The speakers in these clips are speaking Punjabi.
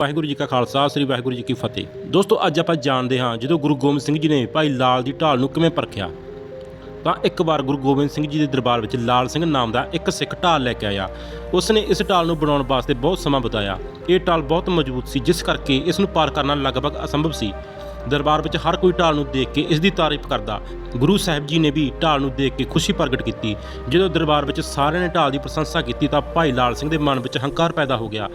ਵਾਹਿਗੁਰੂ ਜੀ ਕਾ ਖਾਲਸਾ, ਸ੍ਰੀ ਵਾਹਿਗੁਰੂ ਜੀ ਕੀ ਫਤਿਹ। ਦੋਸਤੋ, ਅੱਜ ਆਪਾਂ ਜਾਣਦੇ ਹਾਂ, ਜਦੋਂ ਗੁਰੂ ਗੋਬਿੰਦ ਸਿੰਘ ਜੀ ਨੇ ਭਾਈ ਲਾਲ ਦੀ ਢਾਲ ਨੂੰ ਕਿਵੇਂ ਪਰਖਿਆ, ਤਾਂ ਇੱਕ ਵਾਰ ਗੁਰੂ ਗੋਬਿੰਦ ਸਿੰਘ ਜੀ ਦੇ ਦਰਬਾਰ ਵਿੱਚ ਲਾਲ ਸਿੰਘ ਨਾਮ ਦਾ ਇੱਕ ਸਿੱਖ ਢਾਲ ਲੈ ਕੇ ਆਇਆ। ਉਸ ਨੇ ਇਸ ਢਾਲ ਨੂੰ ਬਣਾਉਣ ਵਾਸਤੇ ਬਹੁਤ ਸਮਾਂ ਬਿਤਾਇਆ। ਇਹ ਢਾਲ ਬਹੁਤ ਮਜ਼ਬੂਤ ਸੀ, ਜਿਸ ਕਰਕੇ ਇਸ ਨੂੰ ਪਾਰ ਕਰਨਾ ਲਗਭਗ ਅਸੰਭਵ ਸੀ। ਦਰਬਾਰ ਵਿੱਚ ਹਰ ਕੋਈ ਢਾਲ ਨੂੰ ਦੇਖ ਕੇ ਇਸ ਦੀ ਤਾਰੀਫ ਕਰਦਾ। ਗੁਰੂ ਸਾਹਿਬ ਜੀ ਨੇ ਵੀ ਢਾਲ ਨੂੰ ਦੇਖ ਕੇ ਖੁਸ਼ੀ ਪ੍ਰਗਟ ਕੀਤੀ। ਜਦੋਂ ਦਰਬਾਰ ਵਿੱਚ ਸਾਰਿਆਂ ਨੇ ਢਾਲ ਦੀ ਪ੍ਰਸ਼ੰਸਾ ਕੀਤੀ, ਤਾਂ ਭਾਈ ਲਾਲ ਸਿੰਘ ਦੇ ਮਨ ਵਿੱਚ ਹੰਕਾਰ ਪੈਦਾ ਹੋ ਗਿਆ।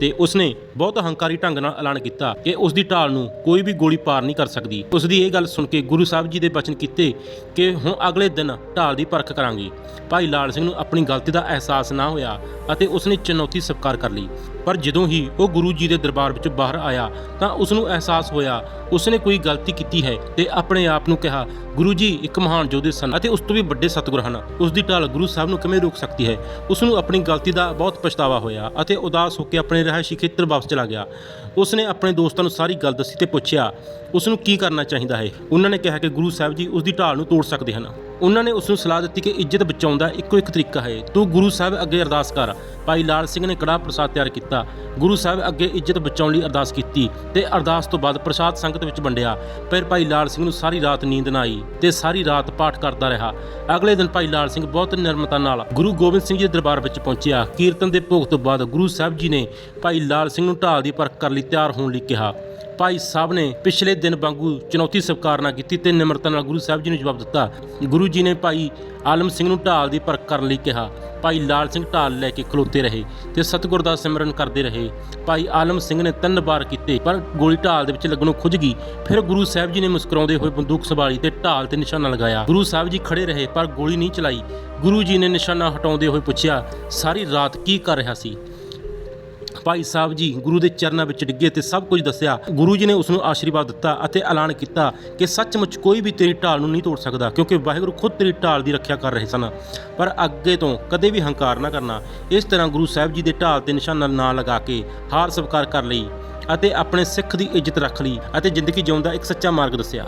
ਤੇ ਉਸਨੇ ਬਹੁਤ ਹੰਕਾਰੀ ਢੰਗ ਨਾਲ ਐਲਾਨ ਕੀਤਾ ਕਿ ਉਸ ਦੀ ਢਾਲ ਨੂੰ ਕੋਈ ਵੀ ਗੋਲੀ ਪਾਰ ਨਹੀਂ ਕਰ ਸਕਦੀ। ਉਸ ਦੀ ਇਹ ਗੱਲ ਸੁਣ ਕੇ ਗੁਰੂ ਸਾਹਿਬ ਜੀ ਦੇ ਬਚਨ ਕੀਤੇ ਕਿ ਹੁਣ ਅਗਲੇ ਦਿਨ ਢਾਲ ਦੀ ਪਰਖ ਕਰਾਂਗੇ। ਭਾਈ ਲਾਲ ਸਿੰਘ ਨੂੰ ਆਪਣੀ ਗਲਤੀ ਦਾ ਅਹਿਸਾਸ ਨਾ ਹੋਇਆ ਅਤੇ ਉਸਨੇ ਚੁਣੌਤੀ ਸਵੀਕਾਰ ਕਰ ਲਈ। ਪਰ ਜਦੋਂ ਹੀ ਉਹ ਗੁਰੂ ਜੀ ਦੇ ਦਰਬਾਰ ਵਿੱਚ ਬਾਹਰ ਆਇਆ ਤਾਂ ਉਸ ਨੂੰ ਅਹਿਸਾਸ ਹੋਇਆ, ਉਸਨੇ ਕੋਈ ਗਲਤੀ ਕੀਤੀ ਹੈ ਤੇ ਆਪਣੇ ਆਪ ਨੂੰ ਕਿਹਾ, ਗੁਰੂ ਜੀ, ਇੱਕ ਮਹਾਨ ਯੋਧੇ ਸਨ ਅਤੇ ਉਸ ਤੋਂ ਵੀ ਵੱਡੇ ਸਤਿਗੁਰ ਹਨ। ਉਸ ਦੀ ਢਾਲ ਗੁਰੂ ਸਾਹਿਬ ਨੂੰ ਕਿਵੇਂ ਰੋਕ ਸਕਦੀ ਹੈ? ਉਸ ਨੂੰ ਆਪਣੀ ਗਲਤੀ ਦਾ ਬਹੁਤ ਪਛਤਾਵਾ ਹੋਇਆ ਅਤੇ ਉਦਾਸ ਹੋ ਕੇ ਆਪਣੇ ਰਿਹਾਇਸ਼ੀ ਖੇਤਰ ਵਾਪਸ ਚਲਾ ਗਿਆ। ਉਸ ਨੇ ਆਪਣੇ ਦੋਸਤਾਂ ਨੂੰ ਸਾਰੀ ਗੱਲ ਦੱਸੀ ਤੇ ਪੁੱਛਿਆ ਉਸ ਨੂੰ ਕੀ ਕਰਨਾ ਚਾਹੀਦਾ ਹੈ? ਉਹਨਾਂ ਨੇ ਕਿਹਾ ਕਿ ਗੁਰੂ ਸਾਹਿਬ ਜੀ ਉਸ ਦੀ ਢਾਲ ਨੂੰ ਤੋੜ ਸਕਦੇ ਹਨ। ਉਹਨਾਂ ਨੇ ਉਸ ਨੂੰ ਸਲਾਹ ਦਿੱਤੀ ਕਿ ਇੱਜ਼ਤ ਬਚਾਉਣ ਦਾ ਇੱਕੋ ਇੱਕ ਤਰੀਕਾ ਹੈ। ਤੂੰ ਗੁਰੂ ਸਾਹਿਬ ਅੱਗੇ ਅਰਦਾਸ ਕਰ। ਭਾਈ ਲਾਲ ਸਿੰਘ ਨੇ ਕੜਾਹ ਪ੍ਰਸਾਦ ਤਿਆਰ ਕੀਤਾ। ਗੁਰੂ ਸਾਹਿਬ ਅੱਗੇ ਇੱਜ਼ਤ ਬਚਾਉਣ ਲਈ ਅਰਦਾਸ ਕੀਤੀ ਤੇ ਅਰਦਾਸ ਤੋਂ ਬਾਅਦ ਪ੍ਰਸਾਦ ਸੰਗਤ ਵਿੱਚ ਵੰਡਿਆ। ਫਿਰ ਭਾਈ ਲਾਲ ਸਿੰਘ ਨੂੰ ਸਾਰੀ ਰਾਤ ਨੀਂਦ ਨਾ ਆਈ ਤੇ ਸਾਰੀ ਰਾਤ ਪਾਠ ਕਰਦਾ ਰਿਹਾ। ਅਗਲੇ ਦਿਨ ਭਾਈ ਲਾਲ ਸਿੰਘ ਬਹੁਤ ਨਿਰਮਤਾ ਨਾਲ ਗੁਰੂ ਗੋਬਿੰਦ ਸਿੰਘ ਜੀ ਦੇ ਦਰਬਾਰ ਵਿੱਚ ਪਹੁੰਚਿਆ। ਕੀਰਤਨ ਦੇ ਭੋਗ ਤੋਂ ਬਾਅਦ ਗੁਰੂ ਸਾਹਿਬ ਜੀ ਨੇ ਭਾਈ ਲਾਲ ਸਿੰਘ ਨੂੰ ਢਾਲ ਦੀ ਪਰਖ ਕਰਨ ਲਈ ਤਿਆਰ ਹੋਣ ਲਈ ਕਿਹਾ। ਭਾਈ ਸਾਹਿਬ ਨੇ ਪਿਛਲੇ ਦਿਨ ਵਾਂਗੂ ਚੁਣੌਤੀ ਸਵੀਕਾਰ ਨਾ ਕੀਤੀ ਤੇ ਨਿਮਰਤਾ ਨਾਲ ਗੁਰੂ ਸਾਹਿਬ ਜੀ ਨੂੰ ਜਵਾਬ ਦਿੱਤਾ। ਗੁਰੂ ਜੀ ਨੇ ਭਾਈ ਆਲਮ ਸਿੰਘ ਨੂੰ ਢਾਲ ਦੀ ਪਰਖ ਕਰਨ ਲਈ ਕਿਹਾ। ਭਾਈ ਲਾਲ ਸਿੰਘ ਢਾਲ ਲੈ ਕੇ ਖਲੋਤੇ ਰਹੇ ਤੇ ਸਤਿਗੁਰ ਦਾ ਸਿਮਰਨ ਕਰਦੇ ਰਹੇ। ਭਾਈ ਆਲਮ ਸਿੰਘ ਨੇ ਤਿੰਨ ਵਾਰ ਕੀਤੇ, ਪਰ ਗੋਲੀ ਢਾਲ ਦੇ ਵਿੱਚ ਲੱਗਣੋਂ ਖੁੱਝ ਗਈ। ਫਿਰ ਗੁਰੂ ਸਾਹਿਬ ਜੀ ਨੇ ਮੁਸਕਰਾਉਂਦੇ ਹੋਏ ਬੰਦੂਕ ਸੰਭਾਲੀ ਤੇ ਢਾਲ ਤੇ ਨਿਸ਼ਾਨਾ ਲਗਾਇਆ। ਗੁਰੂ ਸਾਹਿਬ ਜੀ ਖੜੇ ਰਹੇ, ਪਰ ਗੋਲੀ ਨਹੀਂ ਚਲਾਈ। ਗੁਰੂ ਜੀ ਨੇ ਨਿਸ਼ਾਨਾ ਹਟਾਉਂਦੇ ਹੋਏ ਪੁੱਛਿਆ, ਸਾਰੀ ਰਾਤ ਕੀ ਕਰ ਰਿਹਾ ਸੀ? ਭਾਈ ਸਾਹਿਬ ਜੀ ਗੁਰੂ ਦੇ ਚਰਨਾਂ ਵਿੱਚ ਡਿੱਗੇ ਤੇ ਸਭ ਕੁਝ ਦੱਸਿਆ। ਗੁਰੂ ਜੀ ਨੇ ਉਸ ਨੂੰ ਆਸ਼ੀਰਵਾਦ ਦਿੱਤਾ ਅਤੇ ਐਲਾਨ ਕੀਤਾ ਕਿ ਸੱਚਮੁੱਚ ਕੋਈ ਵੀ ਤੇਰੀ ਢਾਲ ਨੂੰ ਨਹੀਂ ਤੋੜ ਸਕਦਾ, ਕਿਉਂਕਿ ਵਾਹਿਗੁਰੂ ਖੁਦ ਤੇਰੀ ਢਾਲ ਦੀ ਰੱਖਿਆ ਕਰ ਰਹੇ ਸਨ। ਪਰ ਅੱਗੇ ਤੋਂ ਕਦੇ ਵੀ ਹੰਕਾਰ ਨਾ ਕਰਨਾ। ਇਸ ਤਰ੍ਹਾਂ ਗੁਰੂ ਸਾਹਿਬ ਜੀ ਦੇ ਢਾਲ ਤੇ ਨਿਸ਼ਾਨਾ ਨਾ ਲਗਾ ਕੇ ਹਾਰ ਸਵੀਕਾਰ ਕਰ ਲਈ ਅਤੇ ਆਪਣੇ ਸਿੱਖ ਦੀ ਇੱਜ਼ਤ ਰੱਖ ਲਈ ਅਤੇ ਜ਼ਿੰਦਗੀ ਜਿਉਣ ਦਾ ਇੱਕ ਸੱਚਾ ਮਾਰਗ ਦੱਸਿਆ।